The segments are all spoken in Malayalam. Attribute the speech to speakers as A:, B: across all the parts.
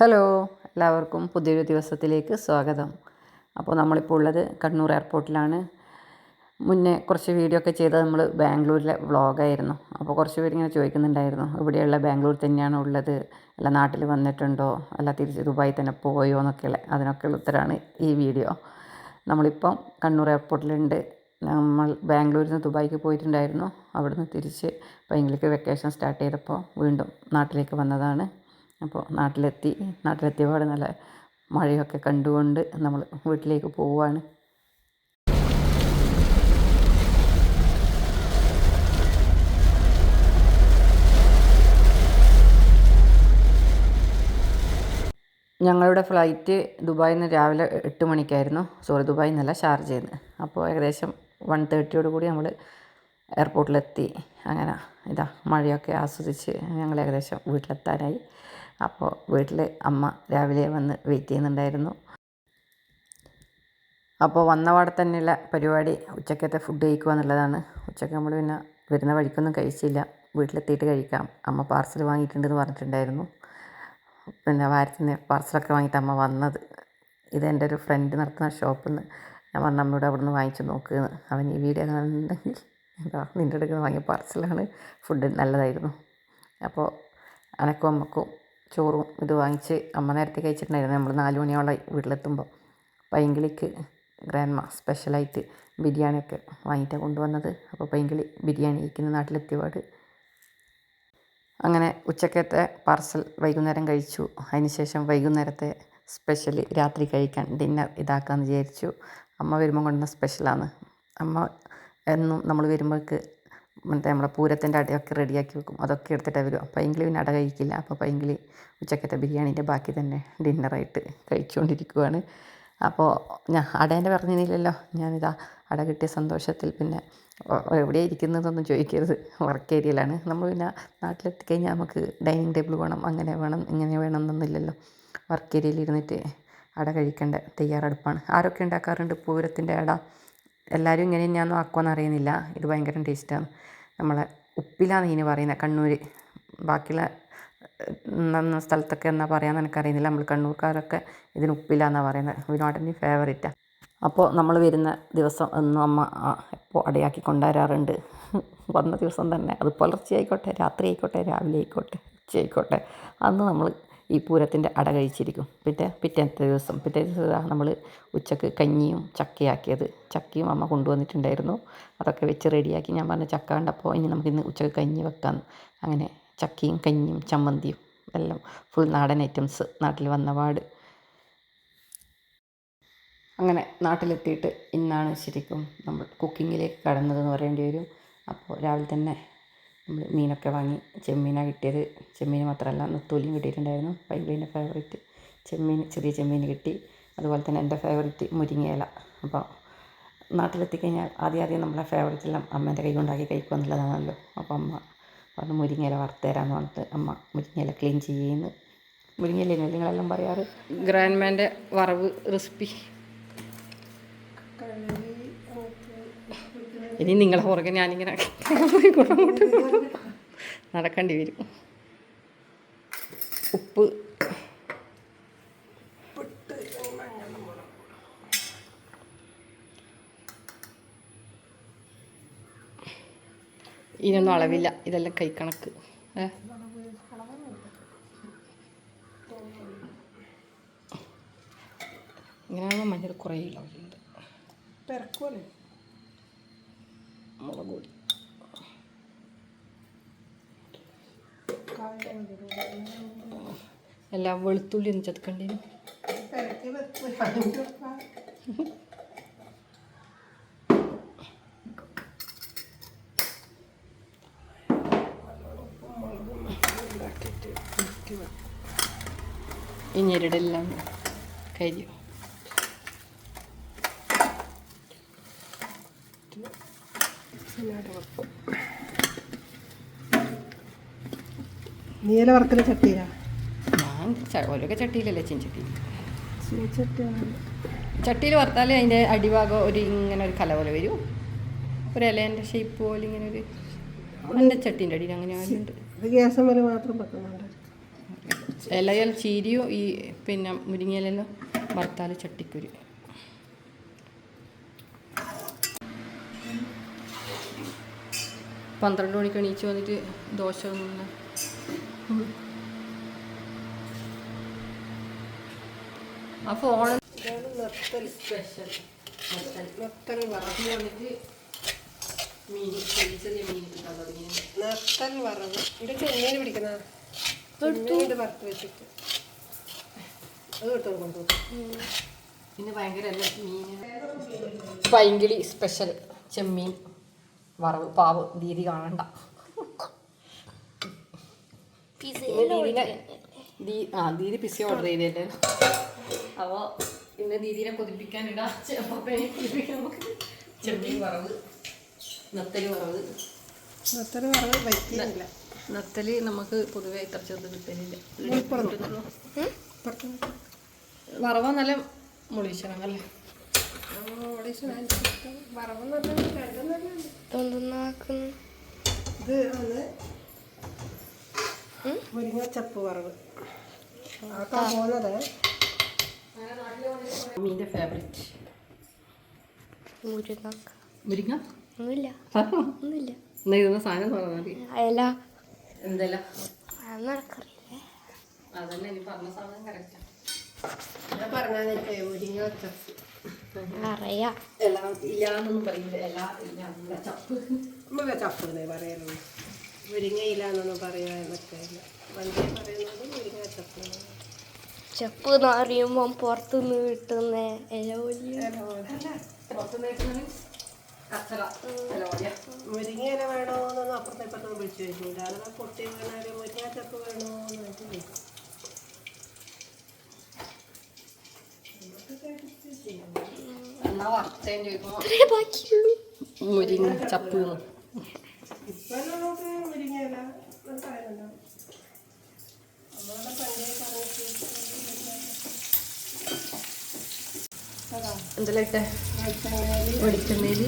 A: ഹലോ എല്ലാവർക്കും പുതിയൊരു ദിവസത്തിലേക്ക് സ്വാഗതം. അപ്പോൾ നമ്മളിപ്പോൾ ഉള്ളത് കണ്ണൂർ എയർപോർട്ടിലാണ്. മുന്നേ കുറച്ച് വീഡിയോ ഒക്കെ ചെയ്തത് നമ്മൾ ബാംഗ്ലൂരിലെ വ്ളോഗായിരുന്നു. അപ്പോൾ കുറച്ച് പേര് ഇങ്ങനെ ചോദിക്കുന്നുണ്ടായിരുന്നു ഇവിടെയുള്ള ബാംഗ്ലൂർ തന്നെയാണ് ഉള്ളത് അല്ല നാട്ടിൽ വന്നിട്ടുണ്ടോ അല്ല തിരിച്ച് ദുബായി തന്നെ പോയോ എന്നൊക്കെയുള്ള അതിനൊക്കെയുള്ള ഉത്തരമാണ് ഈ വീഡിയോ. നമ്മളിപ്പം കണ്ണൂർ എയർപോർട്ടിലുണ്ട്. നമ്മൾ ബാംഗ്ലൂരിൽ നിന്ന് ദുബായിക്ക് പോയിട്ടുണ്ടായിരുന്നു. അവിടുന്ന് തിരിച്ച് പൈങ്കിളിക്ക് വെക്കേഷൻ സ്റ്റാർട്ട് ചെയ്തപ്പോൾ വീണ്ടും നാട്ടിലേക്ക് വന്നതാണ്. അപ്പോൾ നാട്ടിലെത്തി. നാട്ടിലെത്തിയപാട് നല്ല മഴയൊക്കെ കണ്ടുകൊണ്ട് നമ്മൾ വീട്ടിലേക്ക് പോവുകയാണ്. ഞങ്ങളുടെ ഫ്ലൈറ്റ് ദുബായിൽ നിന്ന് രാവിലെ എട്ട് മണിക്കായിരുന്നു. സോറി ദുബായിൽ നിന്നല്ല ഷാർജയിൽ നിന്ന് അപ്പോൾ ഏകദേശം വൺ തേർട്ടിയോട് കൂടി നമ്മൾ എയർപോർട്ടിലെത്തി. അങ്ങനെ ഇതാ മഴയൊക്കെ ആസ്വദിച്ച് ഞങ്ങൾ ഏകദേശം വീട്ടിലെത്താനായി. അപ്പോൾ വീട്ടിൽ അമ്മ രാവിലെ വന്ന് വെയിറ്റ് ചെയ്യുന്നുണ്ടായിരുന്നു. അപ്പോൾ വന്നപാടെ തന്നെയുള്ള പരിപാടി ഉച്ചക്കത്തെ ഫുഡ് കഴിക്കുക എന്നുള്ളതാണ്. ഉച്ചയ്ക്ക് നമ്മൾ പിന്നെ വരുന്ന വഴിക്കൊന്നും കഴിച്ചില്ല. വീട്ടിലെത്തിയിട്ട് കഴിക്കാം. അമ്മ പാർസൽ വാങ്ങിയിട്ടുണ്ടെന്ന് പറഞ്ഞിട്ടുണ്ടായിരുന്നു. പിന്നെ വാരത്തിന് പാർസലൊക്കെ വാങ്ങിയിട്ട് അമ്മ വന്നത്. ഇത് എന്റെ ഒരു ഫ്രണ്ട് നടത്തുന്ന ഷോപ്പിൽ നിന്ന് ഞാൻ പറഞ്ഞ അമ്മയോട് അവിടെ നിന്ന് വാങ്ങിച്ച് നോക്കുകയെന്ന് അവൻ ഈ വീഡിയോ കാണുന്നുണ്ടെങ്കിൽ എന്താ നിന്റെ അടുക്കുന്ന വാങ്ങിയ പാർസലാണ് ഫുഡ് നല്ലതായിരുന്നു. അപ്പോൾ അനക്കും അമ്മക്കും ചോറും ഇത് വാങ്ങിച്ച് അമ്മ നേരത്തെ കഴിച്ചിട്ടുണ്ടായിരുന്നു. നമ്മൾ നാല് മണിയോളം വീട്ടിലെത്തുമ്പോൾ പൈങ്കിളിക്ക് ഗ്രാൻഡ്മ സ്പെഷ്യലായിട്ട് ബിരിയാണിയൊക്കെ വാങ്ങിയിട്ടാണ് കൊണ്ടുവന്നത്. അപ്പോൾ പൈങ്കിളി ബിരിയാണി കഴിക്കുന്ന നാട്ടിലെത്തിയപാട്. അങ്ങനെ ഉച്ചക്കത്തെ പാർസൽ വൈകുന്നേരം കഴിച്ചു. അതിനുശേഷം വൈകുന്നേരത്തെ സ്പെഷ്യൽ രാത്രി കഴിക്കാൻ ഡിന്നർ ഇതാക്കാമെന്ന് വിചാരിച്ചു. അമ്മ വരുമ്പോൾ കൊണ്ടുവന്ന സ്പെഷ്യലാണ്. അമ്മ എന്നും നമ്മൾ വരുമ്പോഴേക്ക് മറ്റേ നമ്മളെ പൂരത്തിന്റെ അടയൊക്കെ റെഡിയാക്കി വെക്കും. അതൊക്കെ എടുത്തിട്ട് വരും പൈങ്കിളി പിന്നെ അട കഴിക്കില്ല. അപ്പോൾ പൈങ്കിളി ഉച്ചക്കത്തെ ബിരിയാണീന്റെ ബാക്കി തന്നെ ഡിന്നറായിട്ട് കഴിച്ചുകൊണ്ടിരിക്കുവാണ് അപ്പോൾ ഞാൻ അടേന്റെ പറഞ്ഞില്ലല്ലോ ഞാനിതാ അട കിട്ടിയ സന്തോഷത്തിൽ പിന്നെ എവിടെയാണ് ഇരിക്കുന്നതൊന്നും ചോദിക്കരുത്. വർക്ക് ഏരിയയിലാണ്. നമ്മൾ പിന്നെ നാട്ടിലെത്തിക്കഴിഞ്ഞാൽ നമുക്ക് ഡൈനിങ് ടേബിൾ വേണം അങ്ങനെ വേണം ഇങ്ങനെ വേണം എന്നൊന്നുമില്ലല്ലോ. വർക്ക് ഏരിയയിൽ ഇരുന്നിട്ട് അട കഴിക്കേണ്ട തയ്യാറെടുപ്പാണ്. ആരൊക്കെ ഉണ്ടാക്കാറുണ്ട് പൂരത്തിന്റെ അട? എല്ലാവരും ഇങ്ങനെ തന്നെയാണെന്ന് ആക്കുമെന്ന് അറിയുന്നില്ല. ഇത് ഭയങ്കര ടേസ്റ്റാണ് നമ്മളെ ഉപ്പിലാണ് ഇതിന് പറയുന്നത് കണ്ണൂർ ബാക്കിയുള്ള എന്ന സ്ഥലത്തൊക്കെ എന്നാ പറയാമെന്ന് എനിക്കറിയുന്നില്ല. നമ്മൾ കണ്ണൂർക്കാരൊക്കെ ഇതിന് ഉപ്പിലാന്നാണ് പറയുന്നത് വിനോദന്റെ ഫേവറേറ്റാണ് അപ്പോൾ നമ്മൾ വരുന്ന ദിവസം എന്നും അമ്മ എപ്പോൾ അടയാക്കി കൊണ്ടുവരാറുണ്ട്. വന്ന ദിവസം തന്നെ. അത് പുലർച്ചെ ആയിക്കോട്ടെ രാത്രി ആയിക്കോട്ടെ രാവിലെ ആയിക്കോട്ടെ ഉച്ച ആയിക്കോട്ടെ. അന്ന് നമ്മൾ ഈ പൂരത്തിന്റെ അട കഴിച്ചിരിക്കും. പിന്നെ പിറ്റേത്തെ ദിവസം പിറ്റേ ദിവസം നമ്മൾ ഉച്ചയ്ക്ക് കഞ്ഞിയും ചക്കയാക്കിയത്. ചക്കയും അമ്മ കൊണ്ടുവന്നിട്ടുണ്ടായിരുന്നു. അതൊക്കെ വെച്ച് റെഡിയാക്കി. ഞാൻ പറഞ്ഞു ചക്ക കണ്ടപ്പോൾ ഇനി നമുക്ക് ഇന്ന് ഉച്ചയ്ക്ക് കഞ്ഞി വെക്കാം. അങ്ങനെ ചക്കയും കഞ്ഞിയും ചമ്മന്തിയും എല്ലാം ഫുൾ നാടൻ ഐറ്റംസ് നാട്ടിൽ വന്ന വന്നപാട് അങ്ങനെ നാട്ടിലെത്തിയിട്ട് ഇന്നാണ് ശരിക്കും നമ്മൾ കുക്കിങ്ങിലേക്ക് കടന്നതെന്ന് പറയേണ്ടി വരും. അപ്പോൾ രാവിലെ തന്നെ നമ്മൾ മീനൊക്കെ വാങ്ങി ചെമ്മീനാണ് കിട്ടിയത്. ചെമ്മീൻ മാത്രമല്ല നെത്തോലിയും കിട്ടിയിട്ടുണ്ടായിരുന്നു. പൈങ്കിളിന്റെ ഫേവറേറ്റ് ചെമ്മീൻ ചെറിയ ചെമ്മീൻ കിട്ടി. അതുപോലെ തന്നെ എന്റെ ഫേവറേറ്റ് മുരിങ്ങയില. അപ്പോൾ നാട്ടിലെത്തിക്കഴിഞ്ഞാൽ ആദ്യം ആദ്യം നമ്മളെ ഫേവറേറ്റ് എല്ലാം അമ്മേന്റെ കൈ കൊണ്ടാക്കി കഴിക്കുക എന്നുള്ളതാണല്ലോ. അപ്പോൾ അമ്മ പറഞ്ഞു മുരിങ്ങയില വറുത്തരാന്ന് പറഞ്ഞിട്ട് അമ്മ മുരിങ്ങയില ക്ലീൻ ചെയ്യുന്നു. മുരിങ്ങയില നിങ്ങളെല്ലാം പറയാറ്? ഗ്രാൻഡ്മാന്റെ വറവ് റെസിപ്പി ഇനി നിങ്ങളെ പുറകെ ഞാനിങ്ങനെ നടക്കേണ്ടി വരും. ഉപ്പ്. ഇതിനൊന്നും അളവില്ല. ഇതെല്ലാം കൈക്കണക്ക് ഏ? ഇങ്ങനെയാകുമ്പോൾ മഞ്ഞൾ കുറേ ഇളവിലുണ്ട് എല്ലാ വെളുത്തുള്ളി ഒന്ന് ചതുക്കണ്ടേ?
B: ഇനി എല്ലാം
A: ഈ ഞെരടെല്ലാം കരിയും
B: നീല വർക്കല ചട്ടിയിലാ?
A: ഞാൻ ച- ഓരോക്കെ ചട്ടിയിലല്ലേ
B: ചട്ടിയാണ്
A: ചട്ടിയിൽ വറുത്താൽ അതിന്റെ അടിഭാഗം ഒരു ഇങ്ങനെ ഒരു കല പോലെ വരും. ഒരു ഇലേന്റെ ഷേപ്പ് പോലെ ഇങ്ങനെ ഒരു എന്റെ ചട്ടീന്റെ അടിയിൽ അങ്ങനെ ആരുണ്ട്
B: ഇത് ഗ്യാസ് മേലെ മാത്രം വെക്കുന്നുണ്ട്.
A: ഇലയിൽ ചീരിയോ ഈ പിന്നെ മുരിങ്ങയിലെല്ലാം വറുത്താൽ ചട്ടിക്കുരു പന്ത്രണ്ട് മണിക്ക് എണീച്ച് വന്നിട്ട് ദോശ തിന്നുന്ന ആ ഫോൺ
B: നിർത്തൽ
A: സ്പെഷ്യൽ
B: നിർത്തൽ വറവ്
A: വന്നിട്ട് മീൻ ചെറിയ ചെറിയ മീൻ കിട്ടാൻ തുടങ്ങി
B: നിർത്തൽ വറവ്. ഇത് ചെമ്മീൻ പിടിക്കുന്ന ചെമ്മീൻ വറുത്ത് വെച്ചിട്ട്. അത് കിട്ടും കൊണ്ടു
A: പിന്നെ ഭയങ്കര എല്ലാം മീൻ. പൈങ്കിളി സ്പെഷ്യൽ ചെമ്മീൻ. വറവ് പാവ് ദീദി കാണണ്ട. ദീദിനെ ആ ദീദി പിസ ഓർഡർ ചെയ്തല്ലേ? അപ്പോൾ ഇന്ന് ദീദിനെ കൊതിപ്പിക്കാൻ ഇടാ. പപ്പനെ കൊതിപ്പിക്കാൻ നമുക്ക് ചെമ്മീൻ വറവ് നത്തലി വറവ്.
B: നത്തലി വറവ് പറ്റിയില്ല
A: നത്തൽ നമുക്ക് പൊതുവെ ഇത്ര ചെറുത് കിട്ടലില്ല. വറവ വറവ് നല്ല മുളിച്ചണം അല്ലേ
B: പറഞ്ഞാൽ നല്ലതാണ്. ഇത് ആണ് മുരിങ്ങച്ചപ്പ് വറവ്. ആക്കാൻ പോകുന്നത്
A: മീന്റെ ഫേവറേറ്റ്
C: മുരിങ്ങ
A: മുരിങ്ങ?
C: ഒന്നുമില്ല. ഒന്നുമില്ല.
A: എന്നാ ഇതൊന്ന് സാധനം തുറന്നാൽ മതി.
C: അയല.
A: എന്തല്ല
C: അതൊന്നും എനിക്കറിയില്ലേ.
A: അതന്നെ നീ പറഞ്ഞ സാധനം കറക്റ്റാണ്
B: ഞാൻ മുരിങ്ങ മുരിങ്ങച്ചപ്പ്.
C: അറിയാം
A: എല്ലാം ഇല്ലാന്നൊന്നും പറയില്ല. എല്ലാം ഇല്ല ചപ്പ്.
B: നമ്മളെ ചപ്പ് എന്നേ പറയുള്ളൂ മുരിങ്ങയില എന്നൊന്നും പറയാൻ ഇല്ല. വണ്ടി പറയുന്നത് മുരിങ്ങച്ചപ്പ്
C: ചെപ്പ് എന്ന്. പറയുമ്പം പുറത്തുനിന്ന് കിട്ടുന്ന ഇല
A: കച്ചറ പരിപാടിയാ
B: മുരിങ്ങയില വേണോന്നൊന്നും അപ്പുറത്തെ ഇപ്പുറത്തൊന്നും വിളിച്ചു ചോദിക്കില്ല അതൊക്കെ പൊട്ടി വീണാൽ മുരിങ്ങച്ചപ്പ് വേണോന്ന് വെച്ച് ചോദിക്കും
A: എന്നാ വറുത്തേം ചോദിക്കുമ്പോൾ
C: ഇത്രേ ബാക്കിയുള്ളൂ
A: മുരിങ്ങ ചപ്പ് എന്ന്.
B: ഇപ്പം നമുക്ക് മുരിങ്ങയില എന്ന് പറയുന്നുണ്ടോ നമ്മളവിടെ പണ്ടേ പറഞ്ഞിട്ട് അതാ
A: എന്തെല്ലാം ഇട്ടെ
B: വെളിച്ചെണ്ണയിൽ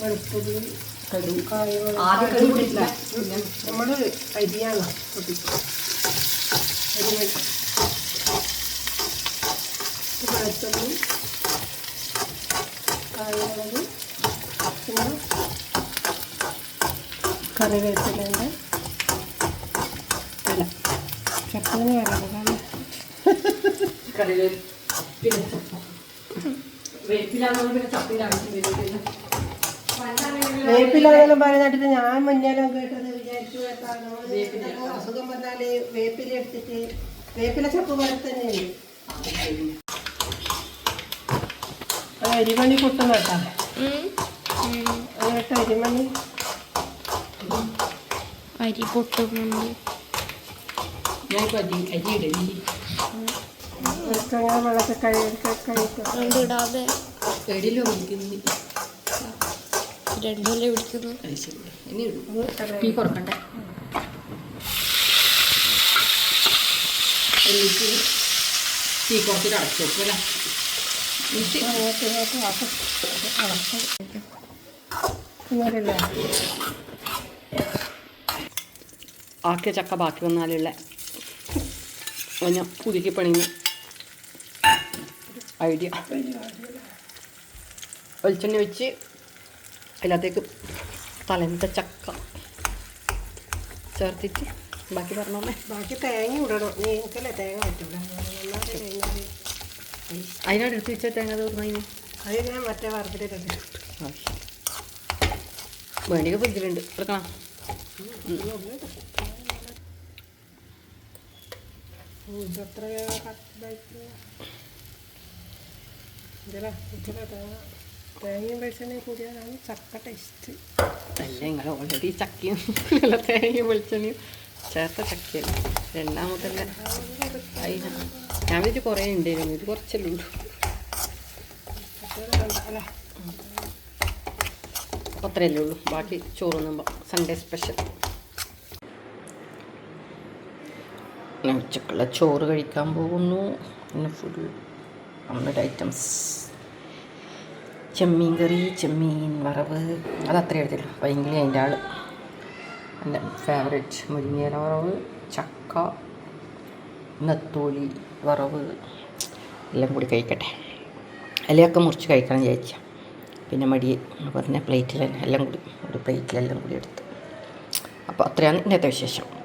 B: വെളുത്തുള്ളി
A: കടു ആദ്യം കടു പിടിക്കില്ല
B: നമ്മൾ അരിയാണ് വെളുത്തുള്ളി കായമുളക് പിന്നെ കറിവേപ്പിലേന്റെ ഇല. ചപ്പൂന്ന് പറയുന്നതാണ്
A: കറിവേപ്പില പിന്നെ പിന്നെ ചപ്പിന്റെ ആവശ്യം
B: വേപ്പിലാണെന്നും പറയുന്നിട്ട് ഞാൻ മുന്നേലും കേട്ടത് വിചാരിച്ചു കേട്ടാണോ അസുഖം വന്നാൽ വേപ്പില എടുത്തിട്ട് വേപ്പില ചപ്പ് പോലെ തന്നെയുണ്ട് അരിമണി പൊട്ടുന്ന കേട്ടാ. കേട്ടോ അരിമണി.
C: അരി പൊട്ടുന്നുണ്ട്.
A: വിളിക്കുന്നു.
C: രണ്ടുമല്ലേ പിടിക്കുന്നു
A: തീ കുറച്ചിട്ട് അടച്ചു വെക്കും ആക്കിയ ചക്ക ബാക്കി വന്നാലുള്ള ഞാൻ പുതുക്കി പണിയുന്ന. ഐഡിയ. വെളിച്ചെണ്ണ വെച്ച് അതിനകത്തേക്ക് തലേന്നത്തെ ചക്ക ചേർത്തിട്ട് ബാക്കി പറഞ്ഞോമേ
B: ബാക്കി തേങ്ങ ഇടണം. നീ തേങ്ങ പറ്റൂല
A: അതിനോട് എടുത്ത് വെച്ച തേങ്ങ തീർന്നതിന്
B: അത് ഞാൻ മറ്റേ വറുത്തിട്ടുണ്ട്
A: വേണ്ടിയൊക്കെ ഫ്രിഡ്ജിലുണ്ട്. എടുക്കണം
B: ഇതത്ര കട്ടായിട്ട് ഇതിലാ ഇതിലാ തേങ്ങ തേങ്ങയും വെളിച്ചെണ്ണയും കൂടിയാലാണ് ചക്ക ടേസ്റ്റ്
A: അല്ല നിങ്ങൾ ഓൾറെഡി ചക്കയും തേങ്ങയും വെളിച്ചെണ്ണയും ചേർത്ത ചക്കയല്ല രണ്ടാമത്തല്ല അതിന് വിചാരിച്ചു കുറേ ഉണ്ടായിരുന്നു ഇത് കുറച്ചല്ലേ ഉള്ളൂ. അത്രയല്ലേ ഉള്ളൂ. ബാക്കി ചോറ് സൺഡേ സ്പെഷ്യൽ ഉച്ചക്കുള്ള ചോറ് കഴിക്കാൻ പോകുന്നു. പിന്നെ ഫുൾ നമ്മുടെ ഐറ്റംസ് ചെമ്മീൻ കറി ചെമ്മീൻ വറവ്. അത് അത്ര എടുത്തില്ല ഭയങ്കര അതിന്റെ ആൾ എന്റെ ഫേവറേറ്റ് മുരിങ്ങയില വറവ് ചക്ക നെത്തോലി. വറവ് എല്ലാം കൂടി കഴിക്കട്ടെ. ഇലയൊക്കെ മുറിച്ച് കഴിക്കണം വിചാരിച്ച. പിന്നെ മടി പറഞ്ഞ പ്ലേറ്റിൽ എല്ലാം കൂടി ഒരു പ്ലേറ്റിലെല്ലാം കൂടി എടുത്ത്. അപ്പോൾ അത്രയാണ് ഇന്നത്തെ വിശേഷം.